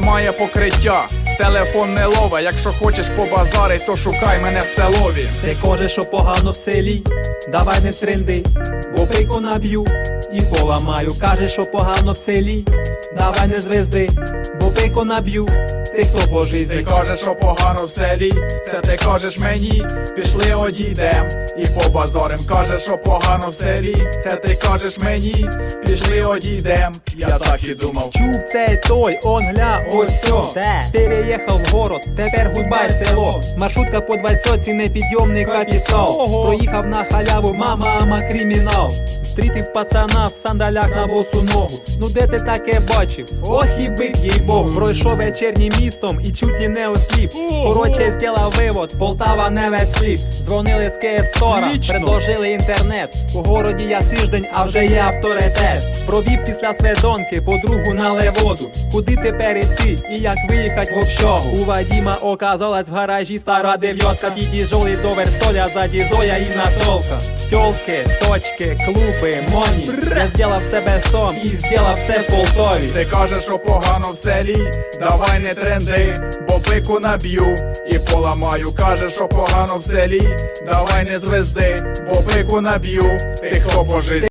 немає покриття. Телефон не лове, якщо хочеш побазарить, то шукай мене в селові. Ти кажеш, що погано в селі, давай не тренди, бо пику наб'ю і поламаю. Кажеш, що погано в селі, давай не звезди, бо пику наб'ю, ти хто по Ти житті. кажеш, що погано в селі, це ти кажеш мені, пішли одійдем і побазарим. Кажеш, що погано в селі, це ти кажеш мені, пішли одійдем. Я так і думав. Чув цей той, он гля, ось сьо. Переїхав в город, тепер гудбай село. Маршрутка по двадцятці, непідйомний капітал. Проїхав на халяву, мама, ама кримінал. Стрітив пацана в сандалях на босу ногу. Ну де ти таке бачив? Ох і бик, їй бог. Пройшов вечірнім містом і чуть і не осліп. Короче, зробив вивод, Полтава не весь світ. Дзвонили з Київстора, предложили інтернет. У городі я тиждень, а вже є авторитет. Провів після сведонки подругу на леводу. Куди тепер іти і як виїхать в общагу? У Вадіма оказалась в гаражі стара дев'ятка. Під'їжджали до Версоля, ззаді Зоя і Натолка. Тьолки, точки, клуби, моні. Я зділав себе сом і зділав це в Полтові. Ти кажеш, що погано в селі, давай не тренди, бо пику наб'ю і поламаю. Кажеш, що погано в селі, давай не звезди, бо пику наб'ю, ти хто житті.